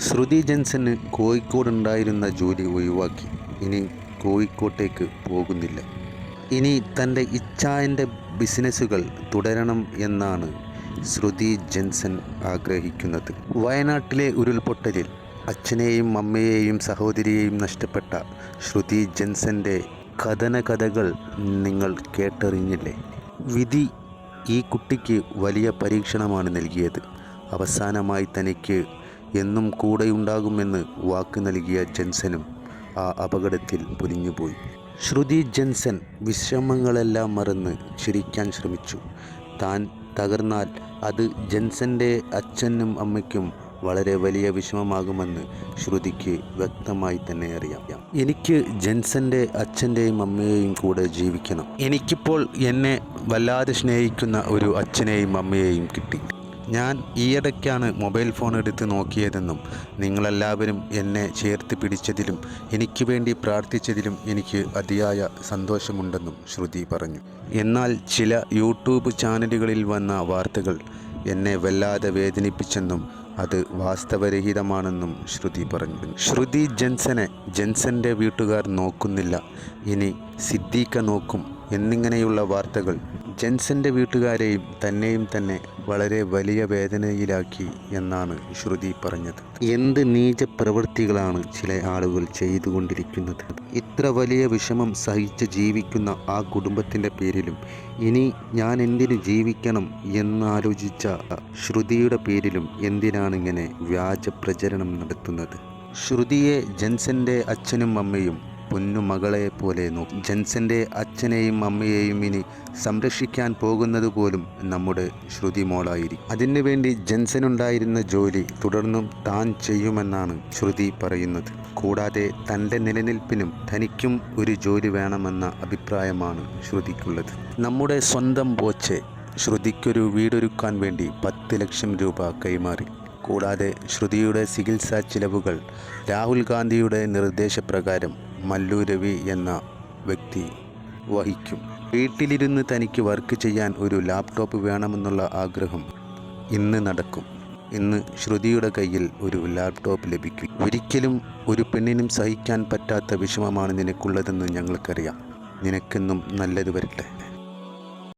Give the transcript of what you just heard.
ശ്രുതി ജെൻസന് കോഴിക്കോടുണ്ടായിരുന്ന ജോലി ഒഴിവാക്കി. ഇനി കോഴിക്കോട്ടേക്ക് പോകുന്നില്ല. ഇനി തന്റെ ഇച്ഛായന്റെ ബിസിനസ്സുകൾ തുടരണം എന്നാണ് ശ്രുതി ജെൻസൻ ആഗ്രഹിക്കുന്നത്. വയനാട്ടിലെ ഉരുൾപൊട്ടലിൽ അച്ഛനെയും അമ്മയെയും സഹോദരിയെയും നഷ്ടപ്പെട്ട ശ്രുതി ജെൻസന്റെ കഥന കഥകൾ നിങ്ങൾ കേട്ടറിഞ്ഞില്ലേ? വിധി ഈ കുട്ടിക്ക് വലിയ പരീക്ഷണമാണ് നൽകിയത്. അവസാനമായി തനിക്ക് എന്നും കൂടെയുണ്ടാകുമെന്ന് വാക്ക് നൽകിയ ജെൻസനും ആ അപകടത്തിൽ പൊലിഞ്ഞുപോയി. ശ്രുതി ജെൻസൻ വിശ്രമങ്ങളെല്ലാം മറന്ന് ചിരിക്കാൻ ശ്രമിച്ചു. താൻ തകർന്നാൽ അത് ജെൻസന്റെ അച്ഛനും അമ്മയ്ക്കും വളരെ വലിയ വിഷമമാകുമെന്ന് ശ്രുതിക്ക് വ്യക്തമായി തന്നെ അറിയാം. എനിക്ക് ജെൻസന്റെ അച്ഛന്റെയും അമ്മയെയും കൂടെ ജീവിക്കണം. എനിക്കിപ്പോൾ എന്നെ വല്ലാതെ സ്നേഹിക്കുന്ന ഒരു അച്ഛനെയും അമ്മയെയും കിട്ടി. ഞാൻ ഈയിടയ്ക്കാണ് മൊബൈൽ ഫോൺ എടുത്ത് നോക്കിയതെന്നും നിങ്ങളെല്ലാവരും എന്നെ ചേർത്ത് പിടിച്ചതിലും എനിക്ക് വേണ്ടി പ്രാർത്ഥിച്ചതിലും എനിക്ക് അതിയായ സന്തോഷമുണ്ടെന്നും ശ്രുതി പറഞ്ഞു. എന്നാൽ ചില യൂട്യൂബ് ചാനലുകളിൽ വന്ന വാർത്തകൾ എന്നെ വല്ലാതെ വേദനിപ്പിച്ചെന്നും അത് വാസ്തവരഹിതമാണെന്നും ശ്രുതി പറഞ്ഞു. ശ്രുതി ജെൻസനെ ജെൻസന്റെ വീട്ടുകാർ നോക്കുന്നില്ല. ഇനി സിദ്ദീഖ നോക്കും എന്നിങ്ങനെയുള്ള വാർത്തകൾ ജെൻസന്റെ വീട്ടുകാരെയും തന്നെയും തന്നെ വളരെ വലിയ വേദനയിലാക്കി എന്നാണ് ശ്രുതി പറഞ്ഞത്. എന്ത് നീച പ്രവൃത്തികളാണ് ചില ആളുകൾ ചെയ്തുകൊണ്ടിരിക്കുന്നത്? ഇത്ര വലിയ വിഷമം സഹിച്ച് ജീവിക്കുന്ന ആ കുടുംബത്തിന്റെ പേരിലും ഇനി ഞാൻ എന്തിനു ജീവിക്കണം എന്നാലോചിച്ച ശ്രുതിയുടെ പേരിലും എന്തിനാണ് ഇങ്ങനെ വ്യാജ പ്രചരണം നടത്തുന്നത്? ശ്രുതിയെ ജെൻസന്റെ അച്ഛനും അമ്മയും പൊന്നു മകളെ പോലെ നോക്കും ജെൻസന്റെ അച്ഛനെയും അമ്മയെയും ഇനി സംരക്ഷിക്കാൻ പോകുന്നത് പോലും നമ്മുടെ ശ്രുതി മോളായിരിക്കും അതിനുവേണ്ടി ജെൻസനുണ്ടായിരുന്ന ജോലി തുടർന്നും താൻ ചെയ്യുമെന്നാണ് ശ്രുതി പറയുന്നത്. കൂടാതെ തന്റെ നിലനിൽപ്പിനും തനിക്കും ഒരു ജോലി വേണമെന്ന അഭിപ്രായമാണ് ശ്രുതിക്കുള്ളത്. നമ്മുടെ സ്വന്തം ബോച്ചെ ശ്രുതിക്കൊരു വീടൊരുക്കാൻ വേണ്ടി പത്ത് ലക്ഷം രൂപ കൈമാറി. കൂടാതെ ശ്രുതിയുടെ ചികിത്സാ ചിലവുകൾ രാഹുൽ ഗാന്ധിയുടെ നിർദ്ദേശപ്രകാരം മല്ലു രവി എന്ന വ്യക്തി വഹിക്കും. വീട്ടിലിരുന്ന് തനിക്ക് വർക്ക് ചെയ്യാൻ ഒരു ലാപ്ടോപ്പ് വേണമെന്നുള്ള ആഗ്രഹം ഇന്ന് നടക്കും. ഇന്ന് ശ്രുതിയുടെ കയ്യിൽ ഒരു ലാപ്ടോപ്പ് ലഭിക്കും. ഒരിക്കലും ഒരു പെണ്ണിനും സഹിക്കാൻ പറ്റാത്ത വിഷമമാണ് നിനക്കുള്ളതെന്ന് ഞങ്ങൾക്കറിയാം. നിനക്കെന്നും നല്ലത് വരട്ടെ.